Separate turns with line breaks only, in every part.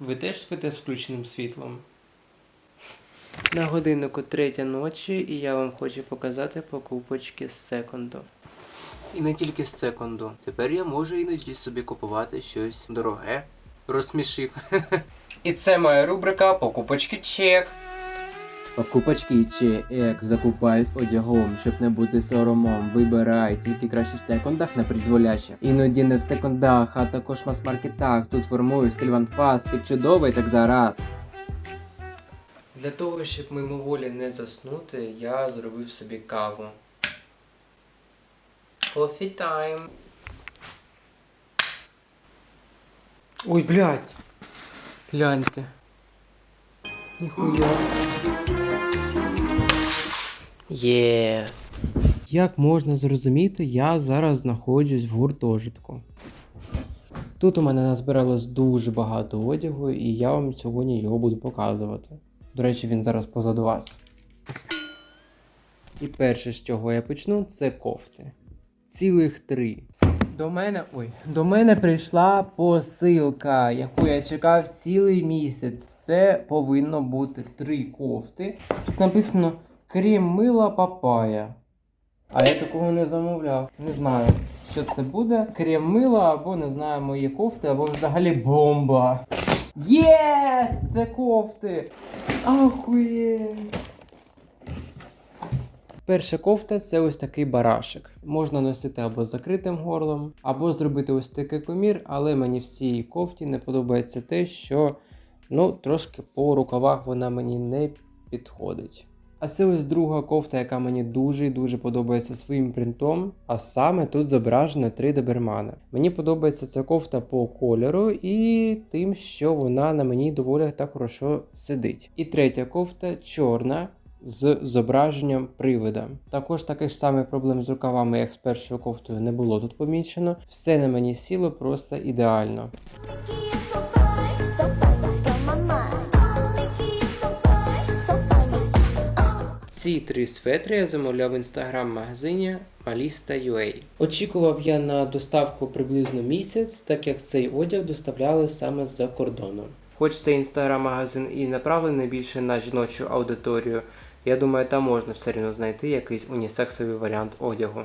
Ви теж спите з включеним світлом? На годиннику третя ночі, і я вам хочу показати покупочки з секунду. І не тільки з секунду. Тепер я можу іноді собі купувати щось дороге. Розсмішив. І це моя рубрика Покупочки чек.
Покупочки чи як закупаюсь одягом, щоб не бути соромом. Вибирай тільки краще в секундах на призволяще. Іноді не в секундах, а також в мас-маркетах. Тут формую стиль ванфас, під чудовий так зараз.
Для того, щоб мимоволі не заснути, я зробив собі каву. Coffee time. Ой, блядь. Гляньте. Ніхуя. Єс. Як можна зрозуміти, я зараз знаходжусь в гуртожитку. Тут у мене назбиралось дуже багато одягу, і я вам сьогодні його буду показувати. До речі, він зараз позаду вас. І перше, з чого я почну, це кофти. Цілих три. До мене. Ой, до мене прийшла посилка, яку я чекав цілий місяць. Це повинно бути три кофти. Тут написано крем мила папая. А я такого не замовляв. Не знаю, що це буде. Крем мила, або не знаю, мої кофти, або взагалі бомба. Єс! Це кофти! Ахуєть! Перша кофта це ось такий барашек. Можна носити або з закритим горлом, або зробити ось такий комір, але мені в цій кофті не подобається те, що ну, трошки по рукавах вона мені не підходить. А це ось друга кофта, яка мені дуже і дуже подобається своїм принтом. А саме тут зображено три добермани. Мені подобається ця кофта по кольору і тим, що вона на мені доволі так хорошо сидить. І третя кофта чорна. З зображенням привида. Також таких ж самих проблем з рукавами, як з першою кофтою, не було тут помічено. Все на мені сіло просто ідеально. Ці три светри я замовляв в інстаграм-магазині Malista.ua. Очікував я на доставку приблизно місяць, так як цей одяг доставляли саме з-за кордону. Хоч цей інстаграм-магазин і направлений більше на жіночу аудиторію, я думаю, там можна все одно знайти якийсь унісексовий варіант одягу.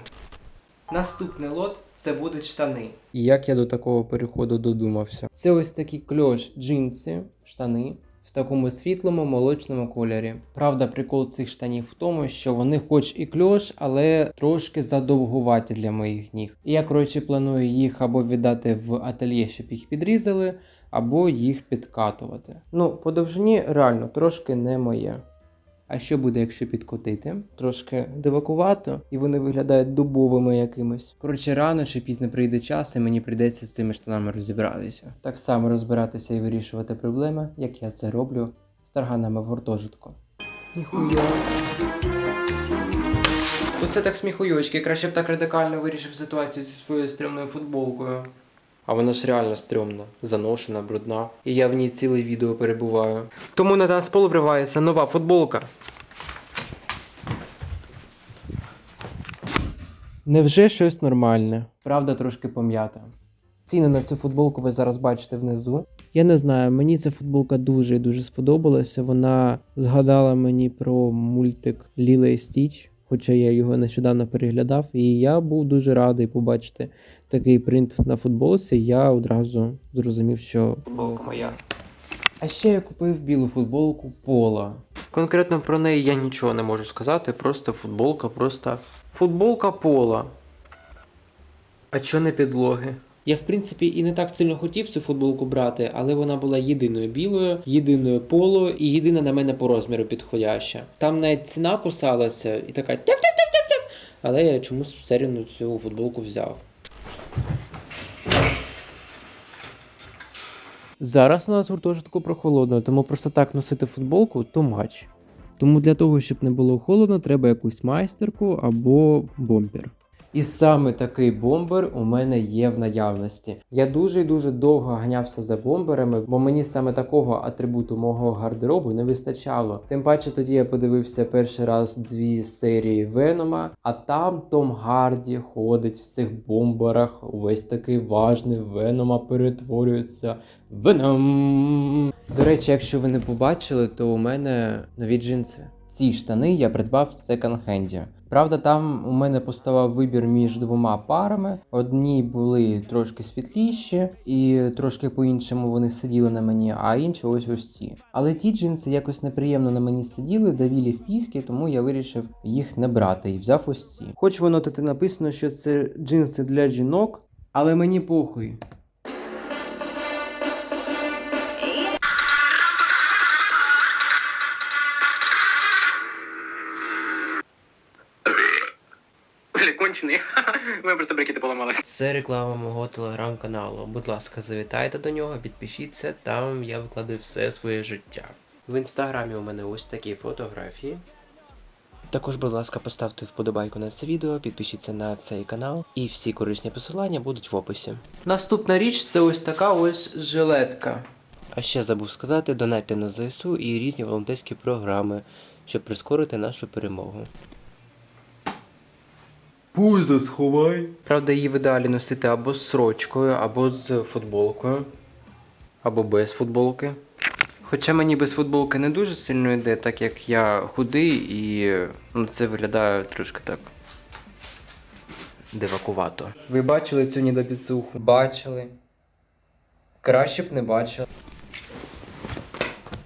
Наступний лот це будуть штани. І як я до такого переходу додумався? Це ось такі кльош джинси, штани в такому світлому молочному кольорі. Правда, прикол цих штанів в тому, що вони хоч і кльош, але трошки задовгуваті для моїх ніг. І я, коротше, планую їх або віддати в ательє, щоб їх підрізали, або їх підкатувати. Ну, по довжині реально трошки не моє. А що буде, якщо підкотити? Трошки дивакувато, і вони виглядають дубовими якимось. Коротше, рано чи пізно прийде час, і мені прийдеться з цими штанами розібратися. Так само розбиратися і вирішувати проблеми, як я це роблю з тарганами в гуртожитку. Ніхуя. Оце так сміхуйочки, краще б так радикально вирішив ситуацію зі своєю стрімною футболкою. А вона ж реально стрьомна, заношена, брудна. І я в ній ціле відео перебуваю. Тому на танцпол вривається нова футболка. Невже щось нормальне? Правда, трошки пом'ята. Ціни на цю футболку ви зараз бачите внизу. Я не знаю, мені ця футболка дуже і дуже сподобалася. Вона згадала мені про мультик Ліла і Стіч, хоча я його нещодавно переглядав, і я був дуже радий побачити такий принт на футболці. Я одразу зрозумів, що футболка моя. А ще я купив білу футболку Пола. Конкретно про неї я нічого не можу сказати, просто футболка, просто футболка Пола. А чо не підлоги? Я, в принципі, і не так сильно хотів цю футболку брати, але вона була єдиною білою, єдиною поло і єдина на мене по розміру підходяща. Там навіть ціна кусалася і така тяв-тяв-тяв-тяв-тяв. Але я чомусь все рівно цю футболку взяв. Зараз у нас гуртожитку прохолодно, тому просто так носити футболку то мач. Тому для того, щоб не було холодно, треба якусь майстерку або бомпер. І саме такий бомбер у мене є в наявності. Я дуже і дуже довго ганявся за бомберами, бо мені саме такого атрибуту мого гардеробу не вистачало. Тим паче тоді я подивився перший раз дві серії Венома, а там Том Гарді ходить в цих бомберах. Увесь такий важний Венома перетворюється. Веном. До речі, якщо ви не побачили, то у мене нові джинси. Ці штани я придбав в секонд-хенді. Правда, там у мене поставав вибір між двома парами. Одні були трошки світліші, і трошки по-іншому вони сиділи на мені, а інші ось ось ці. Але ті джинси якось неприємно на мені сиділи, давілі в піски, тому я вирішив їх не брати і взяв ось ці. Хоч воно тут і написано, що це джинси для жінок, але мені похуй.
Кончений. У мене просто брекети поламалися.
Це реклама мого телеграм-каналу. Будь ласка, завітайте до нього, підпишіться, там я викладаю все своє життя. В інстаграмі у мене ось такі фотографії. Також, будь ласка, поставте вподобайку на це відео, підпишіться на цей канал, і всі корисні посилання будуть в описі. Наступна річ це ось така ось жилетка. А ще забув сказати, донайте на ЗСУ і різні волонтерські програми, щоб прискорити нашу перемогу.
Пузо сховай.
Правда, її в ідеалі носити або з сорочкою, або з футболкою, або без футболки. Хоча мені без футболки не дуже сильно йде, так як я худий і ну, це виглядає трошки так. Дивакувато. Ви бачили цю недопідсуху? Бачили. Краще б не бачили.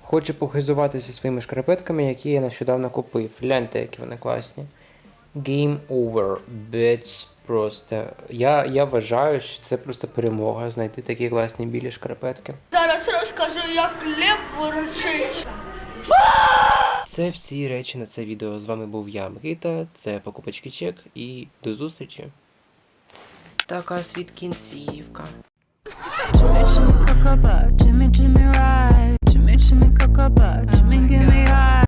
Хочу похизуватися своїми шкарпетками, які я нещодавно купив. Гляньте, які вони класні. Game over. Бець просто. Я я вважаю, що це просто перемога знайти такі класні білі шкарпетки.
Зараз розкажу, як лев ворочить.
Це всі речі на це відео. З вами був я, Микита, це покупочки Чек і до зустрічі. Така світ кінцівка.
Jimmy, Jimmy, Cocoba, Jimmy, Jimmy, ride. Jimmy, Jimmy, Cocoba, Jimmy, give me.